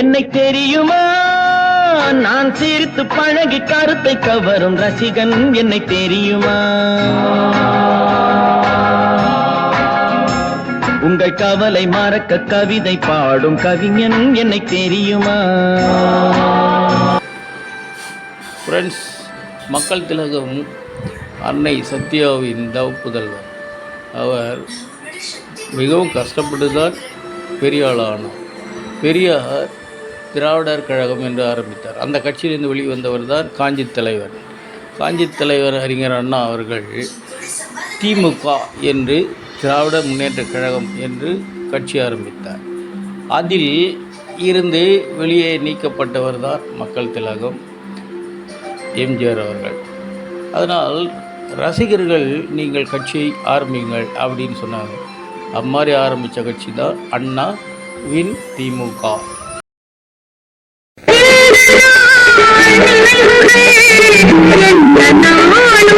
என்னை தெரியுமா? நான் சிரித்து பழகி கருத்தை கவரும் ரசிகன் என்னை தெரியுமா? உங்கள் கவலை மறக்க கவிதை பாடும் கவிஞன் என்னை தெரியுமா? ஃப்ரெண்ட்ஸ் மக்கள் திலகம் அன்னை சத்யாவின் தவப்புதல்வர். அவர் மிகவும் கஷ்டப்பட்டு தான் பெரியாளானார் பெரியார் திராவிடர் கழகம் என்று ஆரம்பித்தார். அந்த கட்சியிலிருந்து வெளிவந்தவர் தான் காஞ்சி தலைவர். காஞ்சி தலைவர் அறிஞர் அண்ணா அவர்கள் திமுக என்று திராவிட முன்னேற்ற கழகம் என்று கட்சி ஆரம்பித்தார். அதில் இருந்து வெளியே நீக்கப்பட்டவர் தான் மக்கள் திலகம் எம்ஜிஆர் அவர்கள். அதனால் ரசிகர்கள் நீங்கள் கட்சியை ஆரம்பிங்கள் அப்படின்னு சொன்னாங்க. அம்மாதிரி ஆரம்பித்த கட்சி தான் அண்ணா வின் திமுக. ನನ್ನ ನಾನು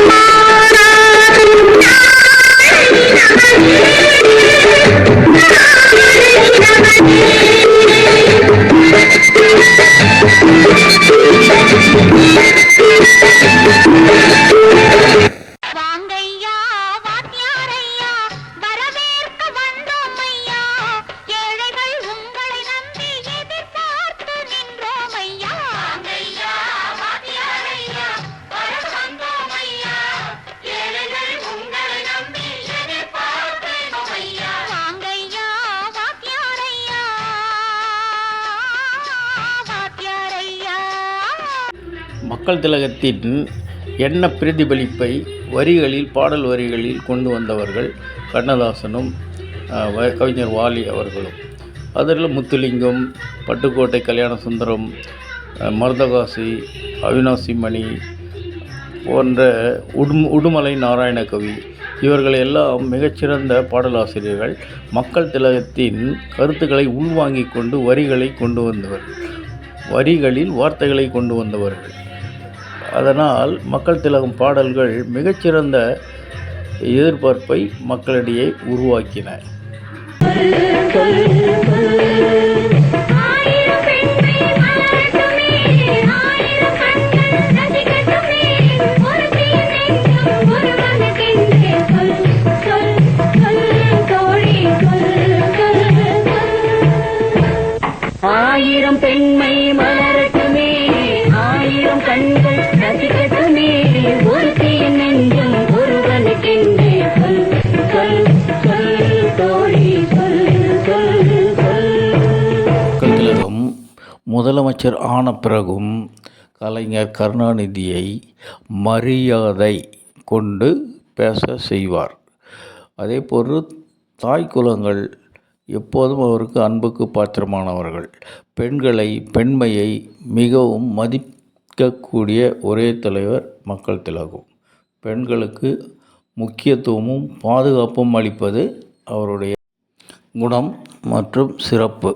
மக்கள் திலகத்தின் எண்ண பிரதிபலிப்பை வரிகளில் பாடல் வரிகளில் கொண்டு வந்தவர்கள் கண்ணதாசனும் வ- கவிஞர் வாலி அவர்களும். அதில் முத்துலிங்கம் பட்டுக்கோட்டை கல்யாண சுந்தரம் மருதகாசி அவினாசி மணி போன்ற உடும் உடுமலை நாராயணகவி இவர்கள் எல்லாம் மிகச்சிறந்த பாடலாசிரியர்கள். மக்கள் திலகத்தின் கருத்துக்களை உள்வாங்கிக் கொண்டு வரிகளை கொண்டு வந்தவர்கள் வரிகளில் வார்த்தைகளை கொண்டு வந்தவர்கள். அதனால் மக்கள் திலகம் பாடல்கள் மிகச்சிறந்த எதிர்பார்ப்பை மக்களிடையே உருவாக்கின. ஆயிரம் பெண்மை மலரட்டுமே ஆயிரம் கண்கள் முதலமைச்சர் ஆன பிறகும் கலைஞர் கருணாநிதியை மரியாதை கொண்டு பேச செய்வார். அதே போன்று தாய் குலங்கள் எப்போதும் அவருக்கு அன்புக்கு பாத்திரமானவர்கள். பெண்களை பெண்மையை மிகவும் மதிக்கக்கூடிய ஒரே தலைவர் மக்கள் திலகம். பெண்களுக்கு முக்கியத்துவமும் பாதுகாப்பும் அளிப்பது அவருடைய குணம் மற்றும் சிறப்பு.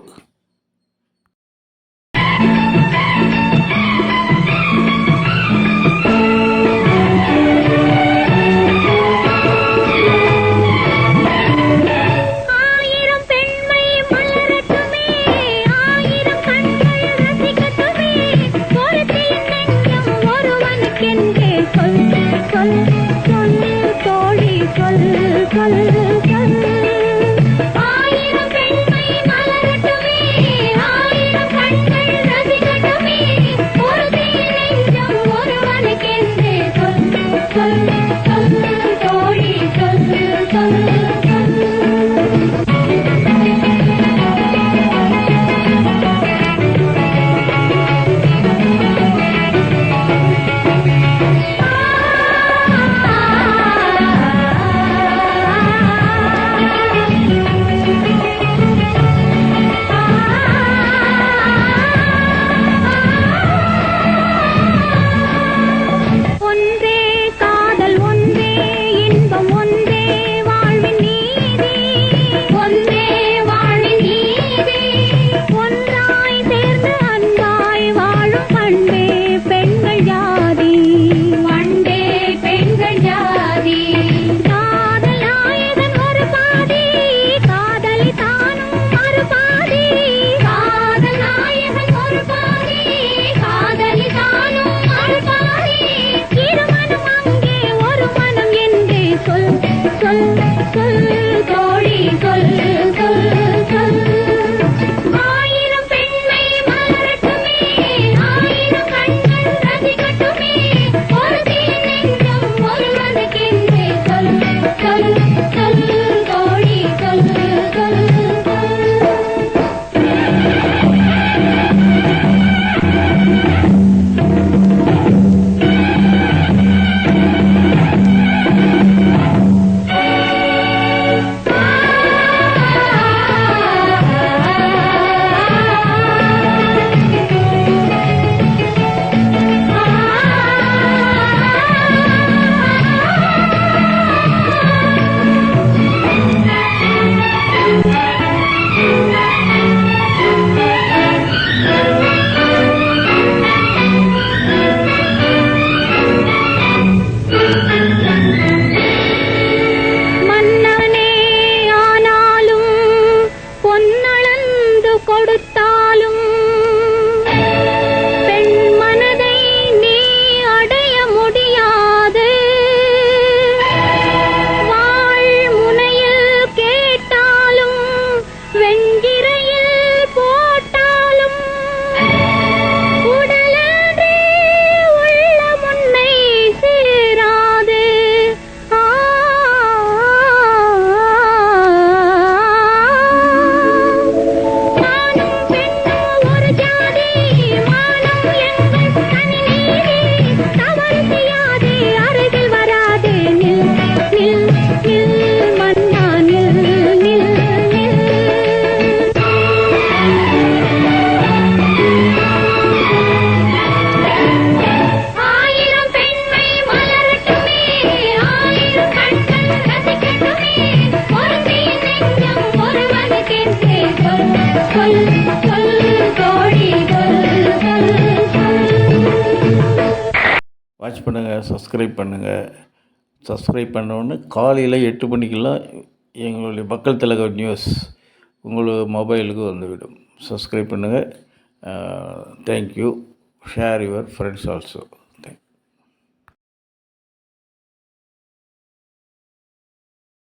കൊടുത്ത பண்ணுங்கள் சப்ஸ்கிரைப் பண்ணுங்கள் சப்ஸ்கிரைப் பண்ணோன்னு காலையில் எட்டு மணிக்கெல்லாம் எங்களுடைய மக்கள் திலக நியூஸ் உங்களுக்கு மொபைலுக்கு வந்துவிடும். சப்ஸ்கிரைப் பண்ணுங்கள் thank you share your friends also